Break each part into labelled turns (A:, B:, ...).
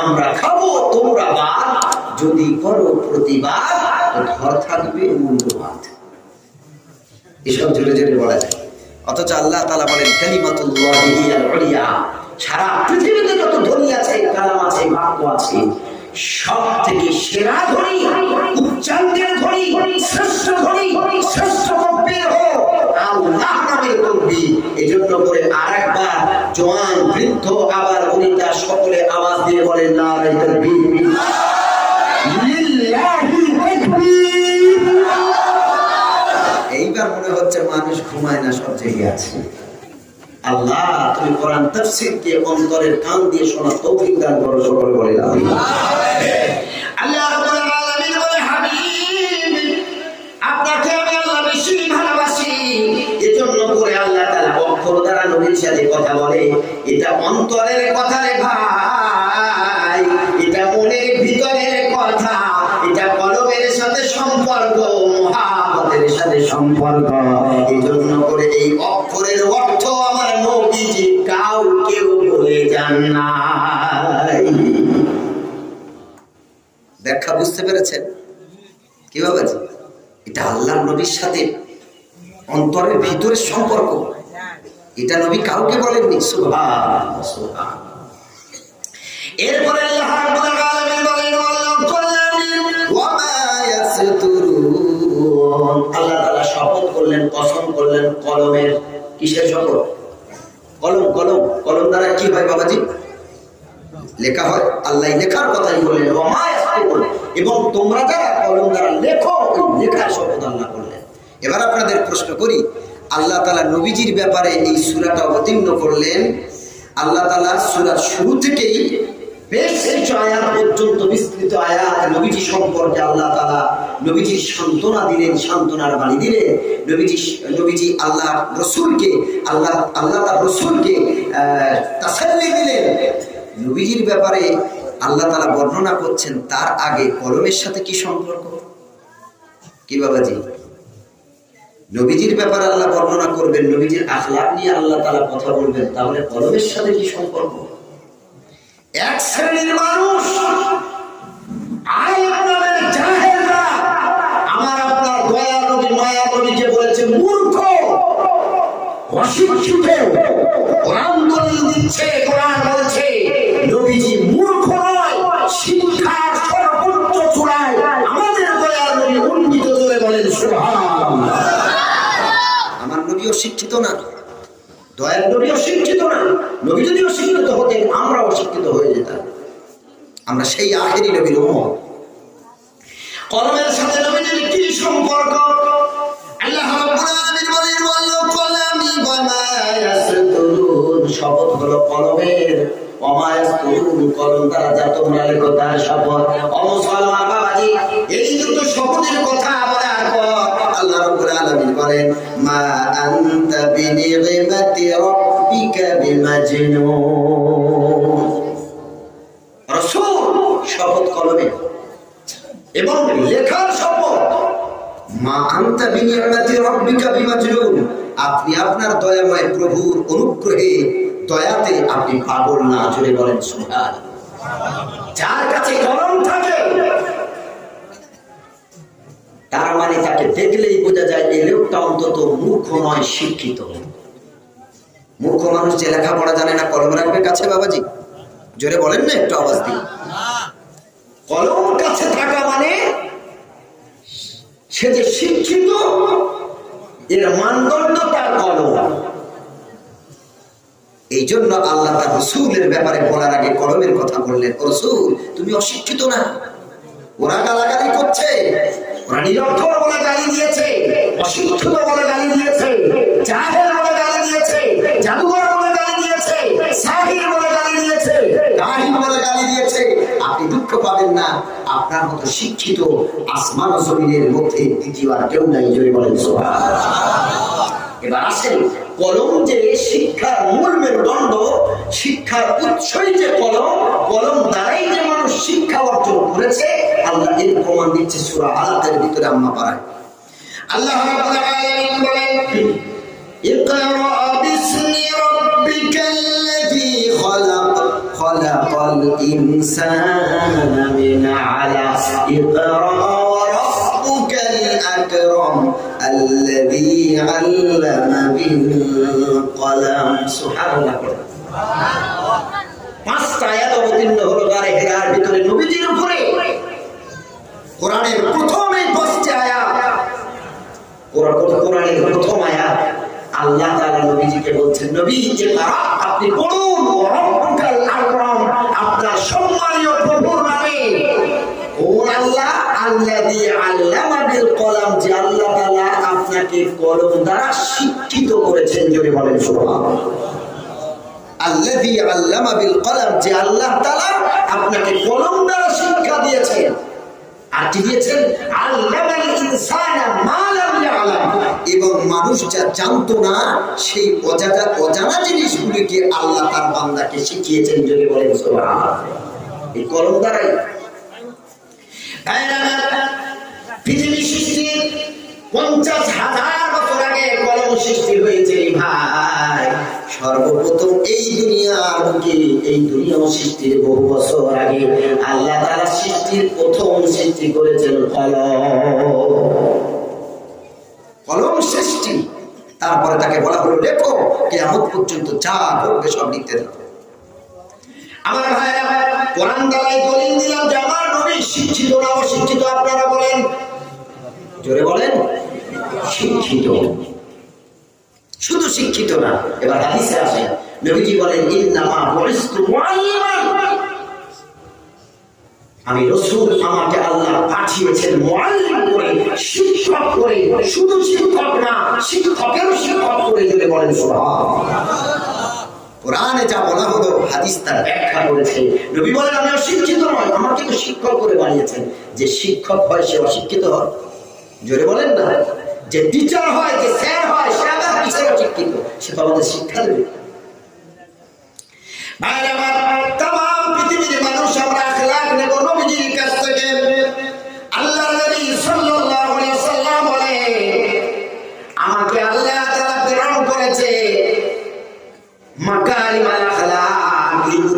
A: আমরা খাব, তোমরা বাদ। যদি করো প্রতিবাদ ঘর থাকবে মূল্যবাদ এসব জোরে জোরে বলা যায়। অথচ আল্লাহ তালা বলেন, কালিমাতুল্লাহি সারা পৃথিবীতে যত আছে, কালাম আছে আছে সব থেকে সেরা ধ্বনি উচ্চাঙ্গের ধ্বনি শ্রেষ্ঠ শ্রেষ্ঠ কব্যের হো, আল্লাহ নামের কব্বি এজন্য করে আরেকবার জওয়ান বৃদ্ধ, আবার দিয়ে বলেন এইবার মনে হচ্ছে মানুষ ঘুমায় না, সব আছে। আল্লাহ, তুমি কোরআন তাফসীর কে অন্তরের কান দিয়ে শোনা তৌফিক দান করো, সকলে বলে আল্লাহ। কথা বলে, এটা অন্তরের কথা রে সম্পর্ক। এই জন্য করে এই অক্ষরের অর্থ আমার নবীজি কাউকেও বলে যান নাই। ব্যাখ্যা বুঝতে পেরেছেন? কীভাবে এটা আল্লাহ নবীর সাথে অন্তরের ভিতরের সম্পর্ক। এটা নবী কাউকে বলেননি। সুবহান এরপরে আল্লাহ রাব্বুল আলামিন কসম করলেন কলমের কিসের শপথ কলম কলম কলম দ্বারা কি হয় বাবাজি? লেখা হয়, আল্লাহ লেখার কথাই বললেন এবং তোমরা যারা কলম দ্বারা লেখো লেখার শপথ আল্লাহ করলেন। এবার আপনাদের প্রশ্ন করি, আল্লাহ তালা নবীজির ব্যাপারে এই সূরাটা অবতীর্ণ করলেন? আল্লাহ তালা সূরার শুরু থেকেই বেশ কিছু আয়াত পর্যন্ত বিস্তৃত আয়াত নবীজি সম্পর্কে আল্লাহ তাআলা নবীজির সান্ত্বনা দিলেন, সান্ত্বনার বাণী দিলেন। নবীজি নবীজি আল্লাহ রসুলকে, আল্লাহ আল্লাহ তার রসুলকে তাসাল্লি দিলেন। নবীজির ব্যাপারে আল্লাহ তাআলা বর্ণনা করছেন, তার আগে কলমের সাথে কি সম্পর্ক? কি বাবাজি? নবীজির ব্যাপারে আল্লাহ বর্ণনা করবেন, নবীজির আখলাক নিয়ে আল্লাহ তালা কথা বলবেন, তাহলে কলমের সাথে কি সম্পর্ক? এক শ্রেণির মানুষ। আলেম নামের জাহেলরা। আমার আপনার দয়া নবী মায়া নবীকে মূর্খ, অশিক্ষিত, কোরআন দিচ্ছে, কোরআন বলছে, নবীজি মূর্খ নয় আমাদের দয়া নবী উন্নীত আমার নবীও শিক্ষিত না। দয়ার নবীও শিক্ষিত না নবী যদিও শিক্ষিত হতেন আমরাও শিক্ষিত হয়ে যেতাম আমরা সেই আখেরি নবীর উম্মত। কলমের সাথে নবীজির কি সম্পর্ক? আল্লাহ রাব্বুল আলামিন বলেন কলামি শপথ হলো কলমের। কলম দ্বারা যা তোমরা লেখো তার শপথ। ও মুসলমান বাবাজি, এই শপথের কথা বলার পর আল্লাহ রাব্বুল আলামিন বলেন, মা আনতা বিমাজনুন রাসূল শপথ কলমে এবং লেখার শপথ। মা আনতা বিনিয়ামাতি রাব্বিকা বিমাজনুন। আপনি আপনার দয়াময় প্রভুর অনুগ্রহে দয়াতে আপনি পাগল না জুড়ে বলেন সুবহান। যার কাছে কলম থাকে, তার মানে তাকে দেখলেই বোঝা যায় এই লোকটা অন্তত মূর্খ নয়, শিক্ষিত। মূর্খ মানুষ যে লেখাপড়া জানে না, কলম রাখবে কাছে বাবাজি? জোরে বলেন না একটু আওয়াজ দিন। কলম কাছে থাকা মানে সে যে শিক্ষিত, এর মানদণ্ড তার কলম। এই জন্য আল্লাহ তার রসুলের ব্যাপারে বলার আগে কলমের কথা বললেন রসুল, তুমি অশিক্ষিত না। ওরা গালাগালি করছে, ওরা নিরক্ষর বলে গালি দিয়েছে অশিক্ষিত বলে গালি দিয়েছে, জাহেল বলে গালি দিয়েছে, জাদুঘর বলে গালি দিয়েছে সাহির বলে গালি দিয়েছে কাহিন বলে গালি দিয়েছে আপনি দুঃখ পাবেন না আপনার মতো শিক্ষিত আসমান ও জমিনের মধ্যে দ্বিতীয় আর কেউ নাই জোরে বলেন সুবহানাল্লাহ। এবার আসেন কলম যে শিক্ষার মূল মেরুদণ্ড শিক্ষার উৎসই যে কলম কলম দ্বারাই যে মানুষ শিক্ষা অর্জন করেছে আল্লাহ এর প্রমাণ দিচ্ছে সুরা আলাতের ভিতরে আম্মা পাড়ায় আল্লাহ রাব্বুল আলামিন বলেন اقرأ باسم ربك الإنسان من علق اقرأ وربك الأكرم الذي علم بالقلم سبحان الله পাঁচটা আয়াত অবতীর্ণ হলো গারে হেরার ভিতরে নবীজির উপরে কোরআনের প্রথম এই পাঁচটি আয়াত কোরআন কোরআনের প্রথম আয়াত আল্লাহ তাআলা নবীজিকে বলছেন নবী ইকরা আপনি পড়ুন আল্লাযী আল্লামা বিল কলম, যে আল্লাহ তাআলা আপনাকে কলম দ্বারা শিক্ষিত করেছেন, জোরে বলেন সুবহানাল্লাহ। আল্লাযী আল্লামা বিল কলম, যে আল্লাহ তাআলা আপনাকে কলম দ্বারা শিক্ষা দিয়েছেন আর কি দিয়েছেন আল্লামাল ইনসানা মা লাম এবং মানুষ যা জানতো না, সেই অজানা অজানা জিনিসগুলিকে আল্লাহ তার বান্দাকে শিখিয়েছেন যদি বলেন এই কলম দ্বারাই পৃথিবী পঞ্চাশ হাজার বছর আগে কলম সৃষ্টি হয়েছে ভাই। সর্বপ্রথম এই দুনিয়ার বুকে, এই সৃষ্টির বহু বছর আগে আল্লাহ তারা সৃষ্টির প্রথম সৃষ্টি করেছেন কলম। কলম সৃষ্টি, তারপরে তাকে বলা হলো লেখো কেয়ামত পর্যন্ত যা ঘটবে সব লিখতে দাও আমার কোরআন দলিল দিলাম যে আমার নবী শিক্ষিত না অশিক্ষিত, আপনারা বলেন। জোরে বলেন, শিক্ষিত। শুধু শিক্ষিত না, এবার হাদিসে নবীজি বলেন, ইন্নামা মুআল্লিমান। আমি রসুল আমাকে আল্লাহ পাঠিয়েছেন করে, শিক্ষক করে, শুধু শিক্ষক না, শিক্ষকেরও শিক্ষক করে যদি বলেন সুবহানাল্লাহ। কোরআনে যা বলা হলো, হাদিস তার ব্যাখ্যা করেছে। নবী বলেন, আমি অশিক্ষিত নয়, আমাকে তো শিক্ষক করে বানিয়েছেন। যে শিক্ষক হয়, সে অশিক্ষিত হয়। জোরে বলেন না। যে টিচার হয়, যে স্যার হয়, সে আবার কিসের অশিক্ষিত? সে তো আমাদের শিক্ষা দেবে। আমাকে আল্লাহ প্রেরণ করেছে মাকারিমাল আখলাক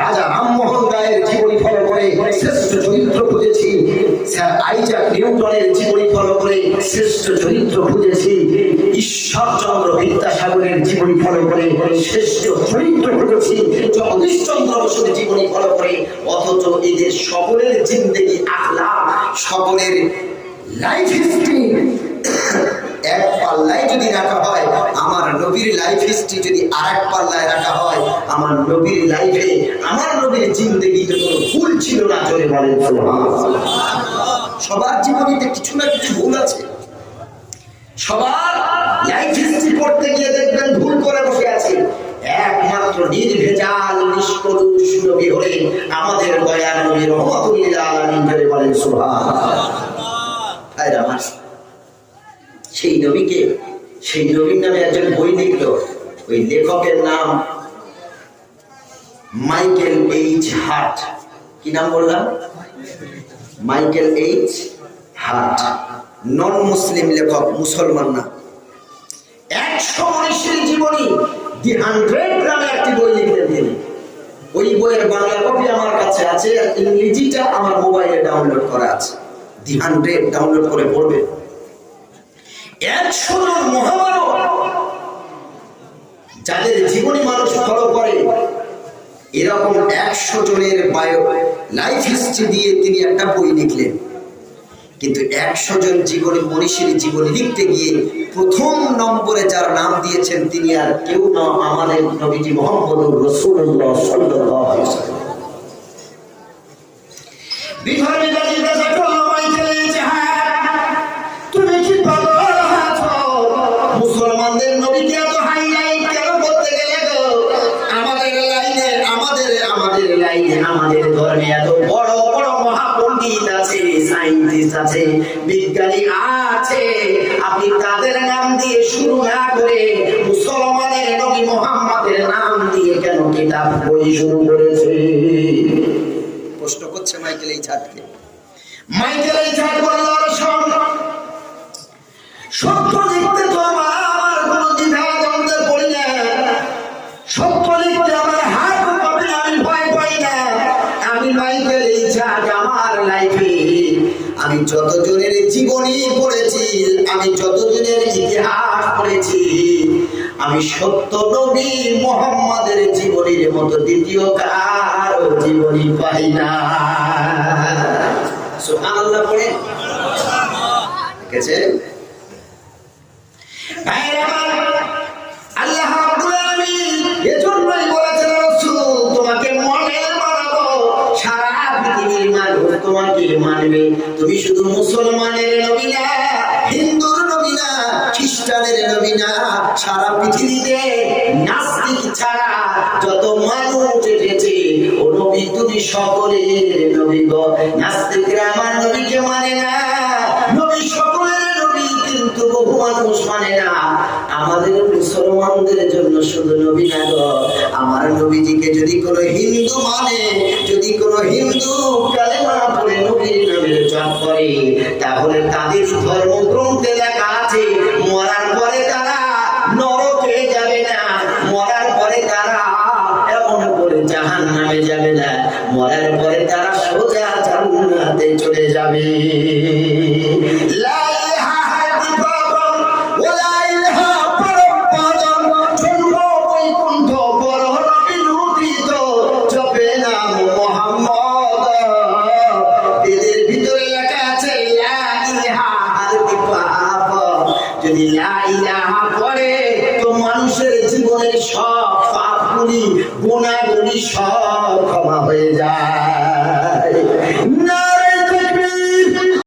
A: রাজা রামমোহন রায়ের জীবনী ফলো করে শ্রেষ্ঠ চরিত্র খুঁজেছি। স্যার আইজাক নিউটনের জীবনী ফলো করে শ্রেষ্ঠ চরিত্র খুঁজেছি। ঈশ্বরচন্দ্র বিদ্যাসাগরের জীবনী ফলো করে শ্রেষ্ঠ চরিত্র খুঁজেছি। জগদীশচন্দ্র বসুর জীবনী ফলো করে অথচ এদের সকলের জিন্দেগি আখলা, সকলের লাইফ হিস্ট্রি এক পাল্লায় যদি রাখা হয়, আমার নবীর লাইফ হিস্ট্রি যদি আর এক পাল্লায় রাখা হয়, আমার নবীর লাইফে আমার নবীর জিন্দগিতে কোনো ভুল ছিল না চলে বলেন সবার জীবনীতে কিছু না কিছু ভুল আছে। সবার লাইফ হিস্ট্রি পড়তে গিয়ে দেখবেন ভুল করে বসে আছে। একমাত্র নির্ভেজাল, নিষ্কলুষ নবী হলেন আমাদের দয়ার নবী রহমতুল্লাহ আলামিন বলেন সুবহানাল্লাহ। সেই নবীকে, সেই নবীর নামে একজন বই লিখল। ওই লেখকের নাম মাইকেল এইচ হার্ট। কি নাম বললাম? Michael H Hart. Non Muslim লেখক, মুসলমান না। একশো মনীষীর জীবনী দি হান্ড্রেড নামে একটি বই লিখলেন তিনি। ওই বইয়ের বাংলা কপি আমার কাছে আছে ইংরেজিটা আমার মোবাইলে ডাউনলোড করা আছে। দি হান্ড্রেড, ডাউনলোড করে পড়বে যাদের জীবনী মানুষ ফলো করে, এরকম একশো জনের বায়ো লাইফ হিস্ট্রি দিয়ে তিনি একটা বই লিখলেন। কিন্তু একশো জন জীবনী মনীষীর জীবনী লিখতে গিয়ে প্রথম নম্বরে যার নাম দিয়েছেন তিনি আর কেউ না আমাদের নবীজি মোহাম্মদুর রসুল্লাহ সাল্লাল্লাহু নাই আমাদের ধর্মে। এত বড় বড় মহাপণ্ডিত আছে সাইন্টিস্ট আছে, বিজ্ঞানী আছে। আপনি তাদের নাম দিয়ে শুরু না করে মুসলমানের নবী মোহাম্মদের নাম দিয়ে কেন কিতাব বই শুরু করেছে প্রশ্ন করছে মাইকেল এই ছাদকে মাইকেল এই ছাদ বলল সত্য লাইফে আমি যতজনের জীবনী পড়েছি, আমি যতজনের ইতিহাস পড়েছি, আমি সত্য নবী মোহাম্মদের জীবনীর মতো দ্বিতীয় কার জীবনী পাই না। সুবহানাল্লাহ পড়ে? দেখেছেন ভাইরা তোমাকে মানবে। তুমি শুধু মুসলমানের নবী না, হিন্দুর নবী না, খ্রিস্টানের নবী না, সারা পৃথিবীতে নাস্তিক ছাড়া যত মানুষ এসেছে, ও নবী তুমি সকলের নবী গো। নাস্তিকরা আমার নবীকে মানে না, নবী সকলের নবী, কিন্তু বহু মানুষ মানে না। আমাদের মুসলমানদের জন্য শুধু নবী না গো, আমার নবীজিকে যদি কোনো হিন্দু মানে যদি কোনো হিন্দু কালেমা পড়ে নবীর নামের জপ করে, তাহলে তাদের ধর্মগ্রন্থে